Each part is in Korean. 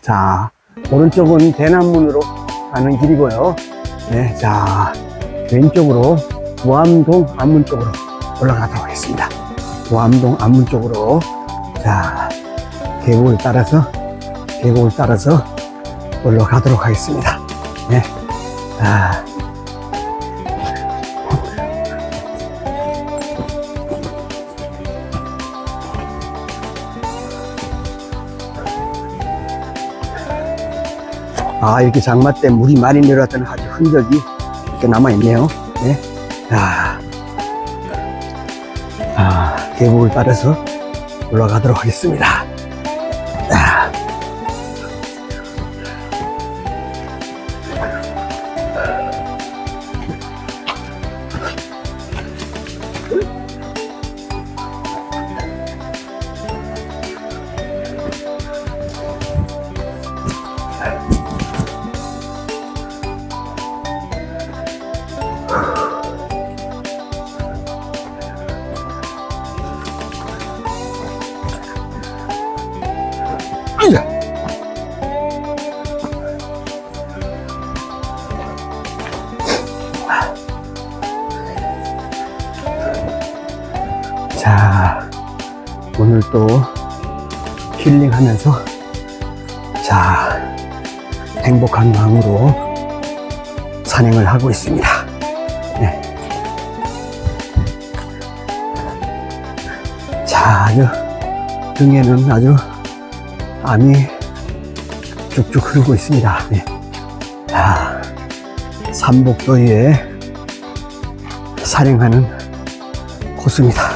자, 오른쪽은 대남문으로 가는 길이고요. 네, 자, 왼쪽으로 무암동 안문 쪽으로 올라가도록 하겠습니다. 무암동 안문 쪽으로 자, 계곡을 따라서 계곡을 따라서 올라가도록 하겠습니다. 네, 자. 아, 이렇게 장마 때 물이 많이 내려왔던 아주 흔적이 이렇게 남아있네요. 네. 아, 아, 계곡을 따라서 올라가도록 하겠습니다. 하면서 자, 행복한 마음으로 산행을 하고 있습니다. 네. 자, 아주 등에는 아주 땀이 쭉쭉 흐르고 있습니다. 네. 자, 삼복도에 산행하는 코스입니다.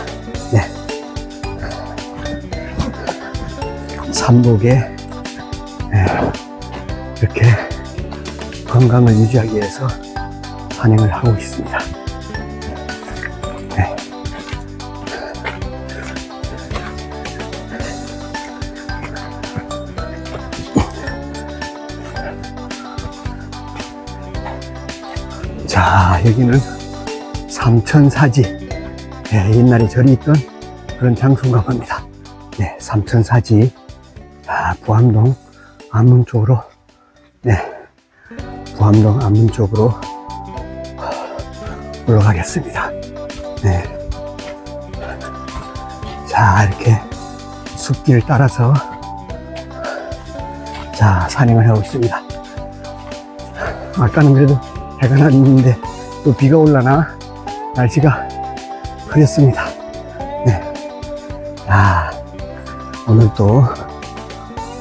삼복에 네, 이렇게 건강을 유지하기 위해서 산행을 하고 있습니다. 네. 자, 여기는 삼천사지. 네, 옛날에 절이 있던 그런 장소인가 봅니다. 네, 삼천사지. 자, 부암동 안문 쪽으로, 네, 부암동 안문 쪽으로 올라가겠습니다. 네. 자, 이렇게 숲길 따라서 자, 산행을 하고 있습니다. 아까는 그래도 해가 났는데 또 비가 올라나 날씨가 흐렸습니다. 네. 아, 오늘 또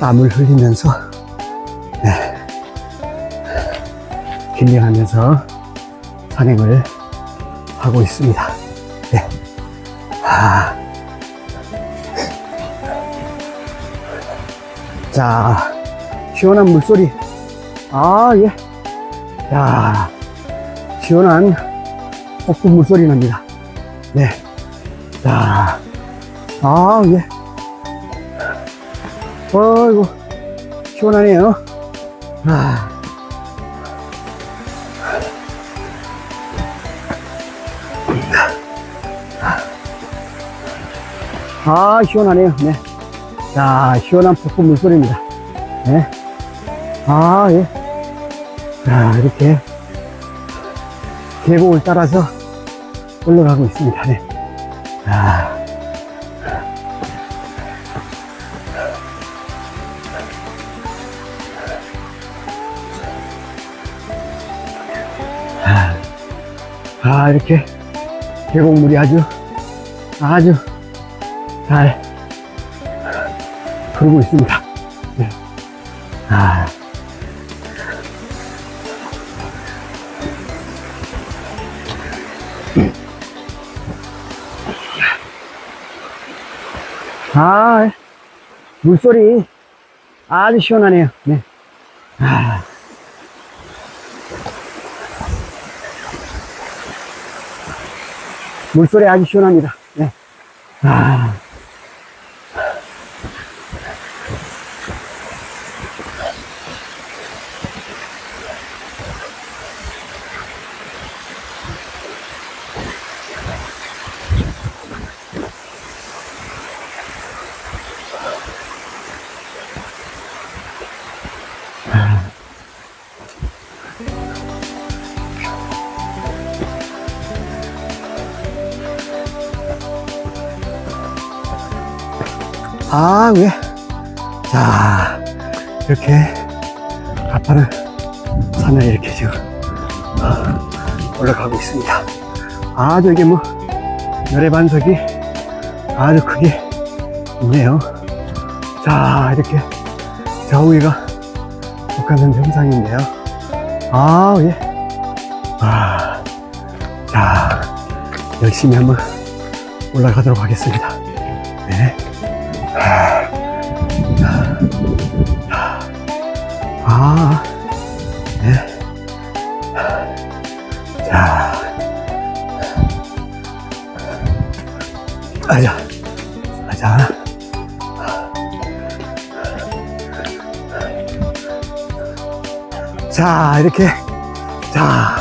땀을 흘리면서 네. 힐링하면서 산행을 하고 있습니다. 네. 아. 자, 시원한 물소리. 아, 예. 야, 시원한 폭풍 물소리 납니다. 네. 자, 아, 예. 어이구, 시원하네요. 아. 아, 시원하네요. 네. 자, 시원한 폭풍 물소리입니다. 네. 아, 예. 자, 이렇게 계곡을 따라서 올라가고 있습니다. 네. 아. 아, 이렇게 계곡물이 아주, 아주 잘 흐르고 있습니다. 네. 아. 아, 물소리 아주 시원하네요. 네. 아. 물소리 아주 시원합니다. 네. 아. 아, 왜? 자, 이렇게 가파른 산을 이렇게 지금 어, 올라가고 있습니다. 아주 이게 뭐, 열의 반석이 아주 크게 있네요. 자, 이렇게 저 위가 북한산 정상인데요. 아, 예. 아, 자, 열심히 한번 올라가도록 하겠습니다. 네. 아, 네. 자, 아자, 아자. 자, 이렇게, 자,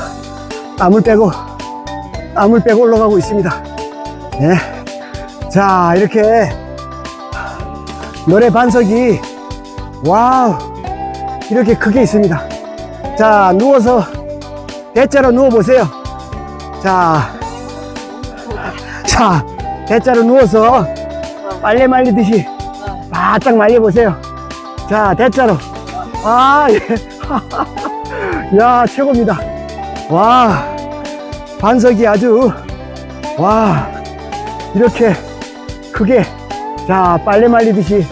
땀을 빼고, 땀을 빼고 올라가고 있습니다. 네. 자, 이렇게, 노래 반석이, 와우, 이렇게 크게 있습니다. 자, 누워서, 대자로 누워보세요. 자, 자, 대자로 누워서, 빨래 말리듯이, 바짝 말려보세요. 자, 대자로. 아, 예. 야, 최고입니다. 와, 반석이 아주, 와, 이렇게 크게, 자, 빨래 말리듯이,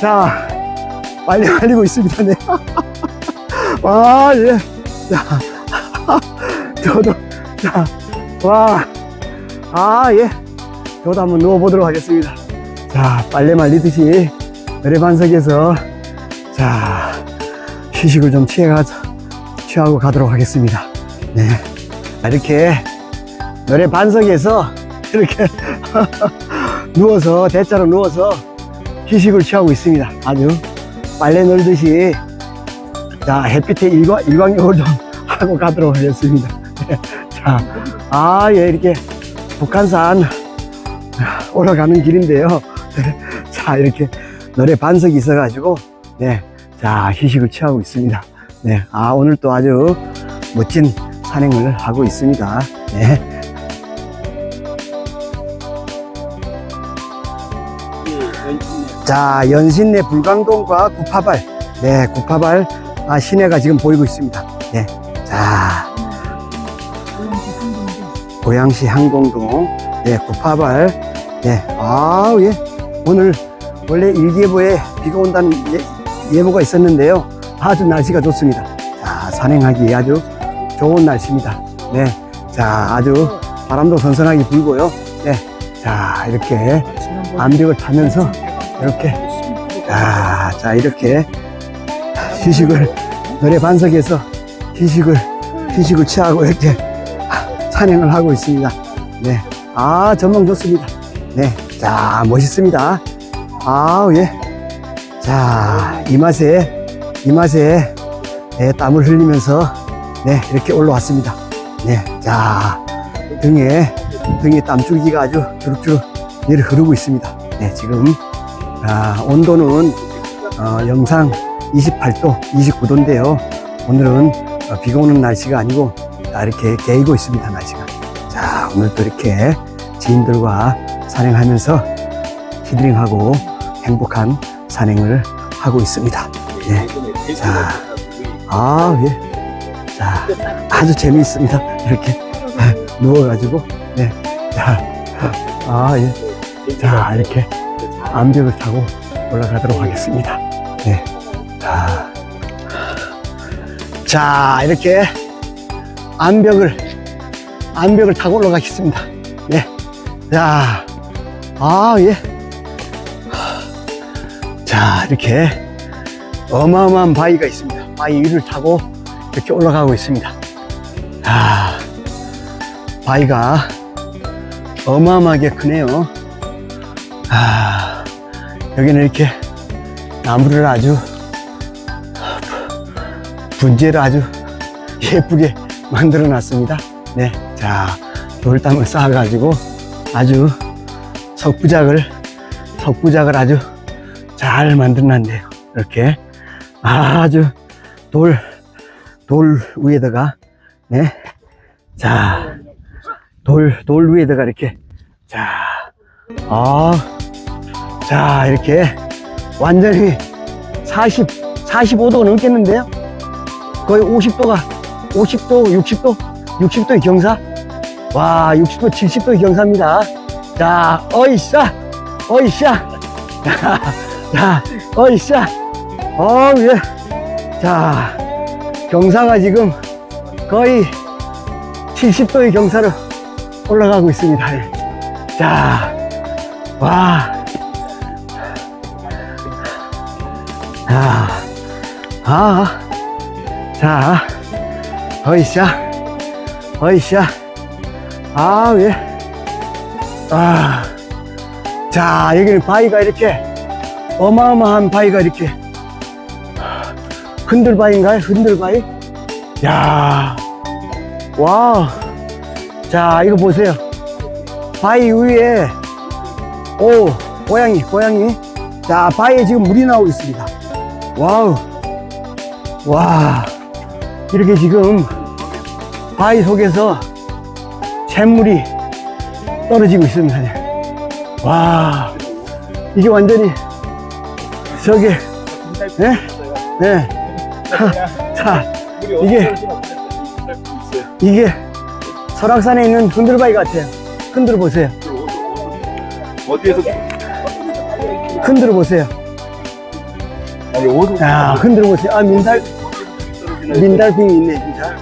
자, 빨래 말리고 있습니다. 네. 와, 예. 자, 저도, 자, 와, 아, 예. 저도 한번 누워보도록 하겠습니다. 자, 빨래 말리듯이, 외래반석에서, 자, 휴식을 좀 취해가, 취하고 가도록 하겠습니다. 네. 자, 이렇게, 노래 반석에서 이렇게 누워서, 대자로 누워서 휴식을 취하고 있습니다. 아주 빨래 널듯이, 자, 햇빛에 일광, 일광욕을 좀 하고 가도록 하겠습니다. 네. 자, 아, 예, 이렇게 북한산 올라가는 길인데요. 네. 자, 이렇게 노래 반석이 있어가지고, 네. 자, 휴식을 취하고 있습니다. 네. 아, 오늘 또 아주 멋진 산행을 하고 있습니다. 네. 자, 연신내 불광동과 구파발. 네, 구파발 아, 시내가 지금 보이고 있습니다. 네. 자, 고양시 항공동. 네, 구파발. 네. 아, 예. 오늘 원래 일기예보에 비가 온다는 예, 예보가 있었는데요. 아주 날씨가 좋습니다. 자, 산행하기 아주 좋은 날씨입니다. 네. 자, 아주 바람도 선선하게 불고요. 네. 자, 이렇게 암벽을 타면서 이렇게 자, 자 이렇게 휴식을 노래 반석에서 휴식을 휴식을 취하고 이렇게 산행을 하고 있습니다. 네, 아 전망 좋습니다. 네, 자 멋있습니다. 아 예, 자이 맛에 이 맛에 네, 땀을 흘리면서 네 이렇게 올라왔습니다. 네, 자 등에 등에 땀줄기가 아주 주룩주룩 내려 흐르고 있습니다. 네, 지금 아, 온도는 어, 영상 28도, 29도인데요. 오늘은 어, 비가 오는 날씨가 아니고 아, 이렇게 개이고 있습니다, 날씨가. 자, 오늘도 이렇게 지인들과 산행하면서 힐링하고 행복한 산행을 하고 있습니다. 네. 자, 아, 예. 자, 아주 재미있습니다. 이렇게 누워가지고, 네. 자, 아, 예. 자, 이렇게 암벽을 타고 올라가도록 하겠습니다. 네. 자, 자 이렇게 암벽을 암벽을 타고 올라가겠습니다. 네. 자, 아 예. 자 이렇게 어마어마한 바위가 있습니다. 바위 위를 타고 이렇게 올라가고 있습니다. 아, 바위가 어마어마하게 크네요. 아, 여기는 이렇게 나무를 아주 분재를 아주 예쁘게 만들어 놨습니다. 네. 자, 돌담을 쌓아가지고 아주 석부작을, 석부작을 아주 잘 만들어 놨네요. 이렇게 아주 돌, 돌 위에다가, 네. 자, 돌, 돌 위에다가 이렇게, 자, 아, 자, 이렇게 완전히 40, 45도가 넘겠는데요? 거의 50도가, 50도, 60도, 60도의 경사? 와, 60도, 70도의 경사입니다. 자, 어이싸, 어이싸. 자, 자, 어이싸. 어, 예. 자, 경사가 지금 거의 70도의 경사로 올라가고 있습니다. 예. 자, 와. 아, 아, 자, 어이샤, 어이샤, 아, 예. 아, 자, 여기는 바위가 이렇게, 어마어마한 바위가 이렇게, 흔들바위인가요? 흔들바위? 야, 와, 자, 이거 보세요. 바위 위에, 오, 고양이, 고양이. 자, 바위에 지금 물이 나오고 있습니다. 와우. 와. 이렇게 지금 바위 속에서 샘물이 떨어지고 있습니다. 와. 이게 완전히 저게, 네? 네. 자, 이게, 이게 설악산에 있는 흔들바위 같아요. 흔들어 보세요. 어디에서 흔들어 보세요. 야, 흔들어 보세요. 아, 민달, 민달팽이 있네, 진짜.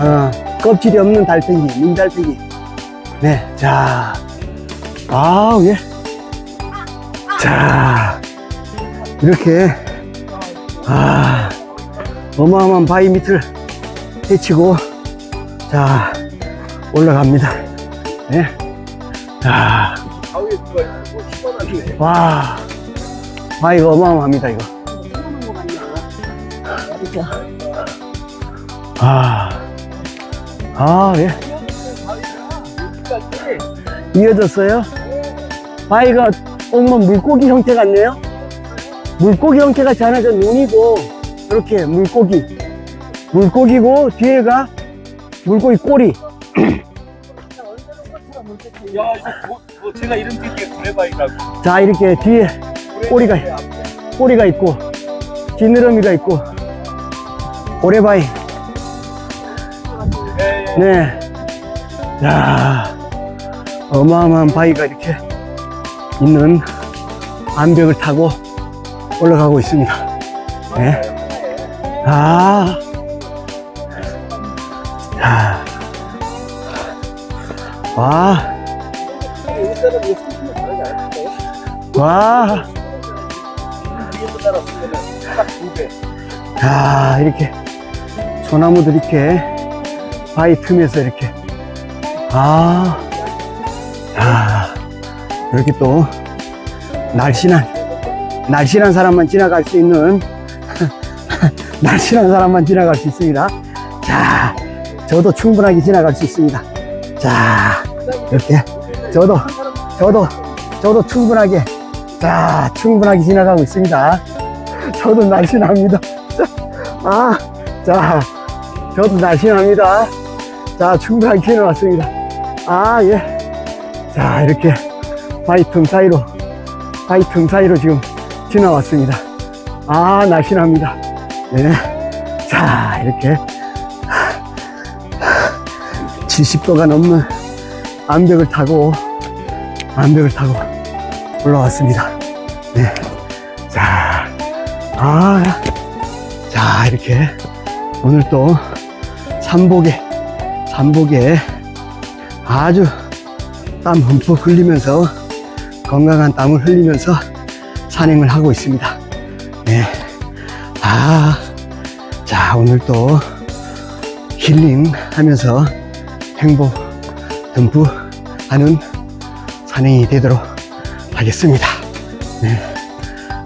어, 껍질이 없는 달팽이, 민달팽이. 네, 자. 아, 예. 자. 이렇게, 아, 어마어마한 바위 밑을 헤치고, 자, 올라갑니다. 네. 자, 가위에 들어가 있고 시원하네. 와. 바위가 어마어마합니다, 이거. 아, 아, 예. 이어졌어요? 바위가 엄마 물고기 형태 같네요? 물고기 형태 같지 않아? 저 눈이고, 이렇게 물고기. 물고기고, 뒤에가 물고기 꼬리. 야 이거 뭐, 뭐 제가 이름 짓게 구레바위라고. 자, 이렇게 뒤에 꼬리가, 꼬리가 있고, 지느러미가 있고, 고래바위. 네. 네. 야 어마어마한 바위가 이렇게 있는 암벽을 타고 올라가고 있습니다. 네. 아. 자. 와. 와. 자, 이렇게 소나무들 이렇게 바위 틈에서 이렇게 아, 야, 이렇게 또 날씬한 날씬한 사람만 지나갈 수 있는 날씬한 사람만 지나갈 수 있습니다. 자, 저도 충분하게 지나갈 수 있습니다. 자, 이렇게 저도 저도 저도 충분하게 자 충분하게 지나가고 있습니다. 저도 날씬합니다. 아, 자, 저도 날씬합니다. 자, 충분하게 지나왔습니다. 아, 예. 자, 이렇게 바위 틈 사이로, 바위 틈 사이로 지금 지나왔습니다. 아, 날씬합니다. 네. 자, 이렇게 70도가 넘는 암벽을 타고, 암벽을 타고 올라왔습니다. 네. 자, 아, 자, 이렇게 오늘 또 삼복에, 삼복에 아주 땀 흠뻑 흘리면서 건강한 땀을 흘리면서 산행을 하고 있습니다. 네. 아, 자, 오늘 또 힐링 하면서 행복 듬뿍 하는 산행이 되도록 하겠습니다. 네.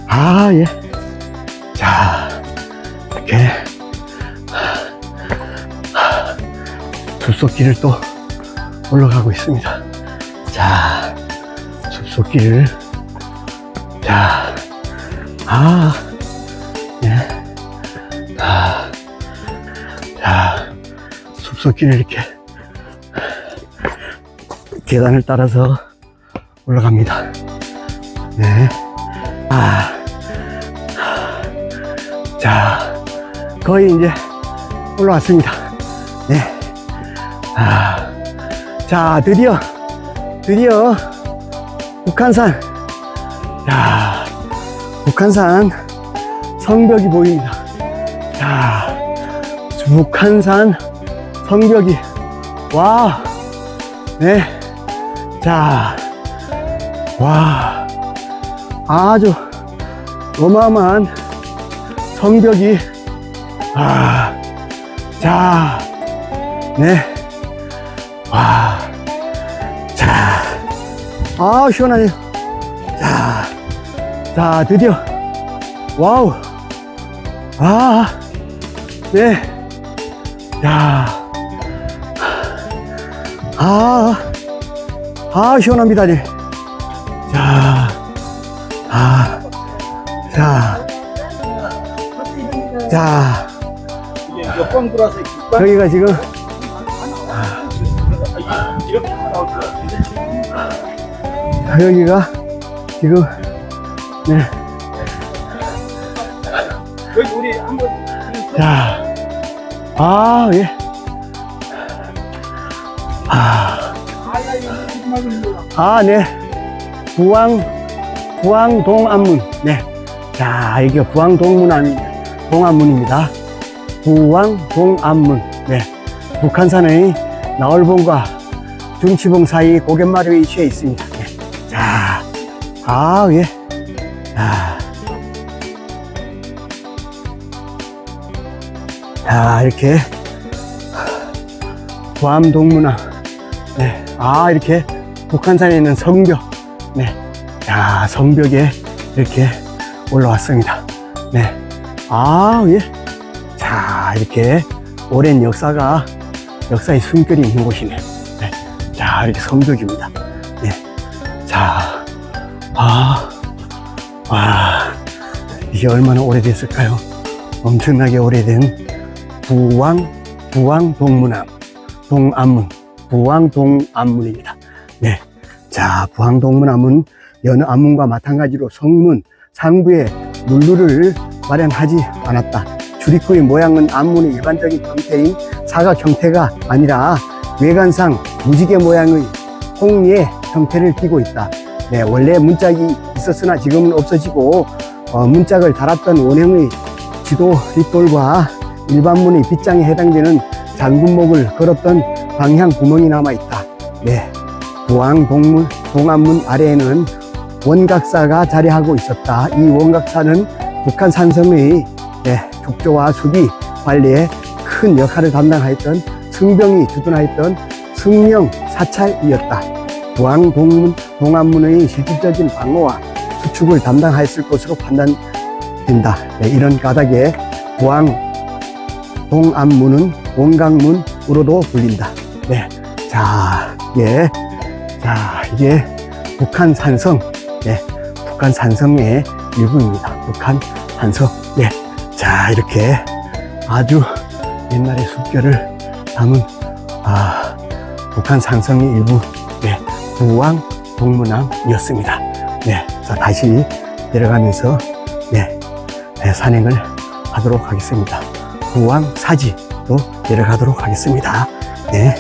아, 예. 자, 이렇게 숲속길을 또 올라가고 있습니다. 자, 숲속길. 자, 아, 예. 아, 자, 숲속길을 이렇게 계단을 따라서 올라갑니다. 네. 아, 자, 거의 이제 올라왔습니다. 네. 아, 자, 드디어, 드디어 북한산, 자, 북한산 성벽이 보입니다. 자, 북한산 성벽이, 와, 네. 자, 와, 아주 어마어마한 성벽이, 아, 자, 네. 아, 시원하네요. 자, 자, 드디어, 와우, 아, 네. 야, 아, 아, 시원합니다, 네. 자, 아, 자, 자? 여기가 지금, 아, 나올. 여기가 지금, 네, 여기 우리 한번 자, 아, 예. 아. 아, 네. 부왕, 부왕 동안문. 네. 자, 이게 부왕 동문 안, 동안문입니다. 부왕 동안문. 네. 북한산의 나월봉과 중치봉 사이 고갯마루에 위치해 있습니다. 아, 예. 아. 자, 이렇게 부암 동문항. 네. 아, 이렇게 북한산에 있는 성벽. 네. 자, 성벽에 이렇게 올라왔습니다. 네. 아, 예. 자, 이렇게 오랜 역사가, 역사의 숨결이 있는 곳이네. 네. 자, 이렇게 성벽입니다. 네. 자, 아, 와, 이게 얼마나 오래됐을까요? 엄청나게 오래된 부왕, 부왕 동문암, 동암문, 부왕 동암문입니다. 네. 자, 부왕 동문암은 여느 암문과 마찬가지로 성문, 상부에 물루를 마련하지 않았다. 출입구의 모양은 암문의 일반적인 형태인 사각 형태가 아니라 외관상 무지개 모양의 홍의 형태를 띠고 있다. 네, 원래 문짝이 있었으나 지금은 없어지고 어, 문짝을 달았던 원형의 지도 립돌과 일반문의 빗장에 해당되는 장군목을 걸었던 방향 구멍이 남아 있다. 네, 부항 동문 동안문 아래에는 원각사가 자리하고 있었다. 이 원각사는 북한 산성의 네, 족조와 수비 관리에 큰 역할을 담당하였던 승병이 주둔하였던 승령 사찰이었다. 부항 동문 동안문의 실질적인 방어와 수축을 담당하였을 것으로 판단된다. 네, 이런 가닥에 부항 동안문은 원강문으로도 불린다. 네, 자, 예, 자, 이게 북한 산성, 네, 북한 산성의 일부입니다. 북한 산성, 네, 자, 이렇게 아주 옛날의 숲결을 담은 아, 북한 산성의 일부, 네, 부왕 동문암이었습니다. 네, 자, 다시 내려가면서 네, 네, 산행을 하도록 하겠습니다. 부왕 사지로 내려가도록 하겠습니다. 네.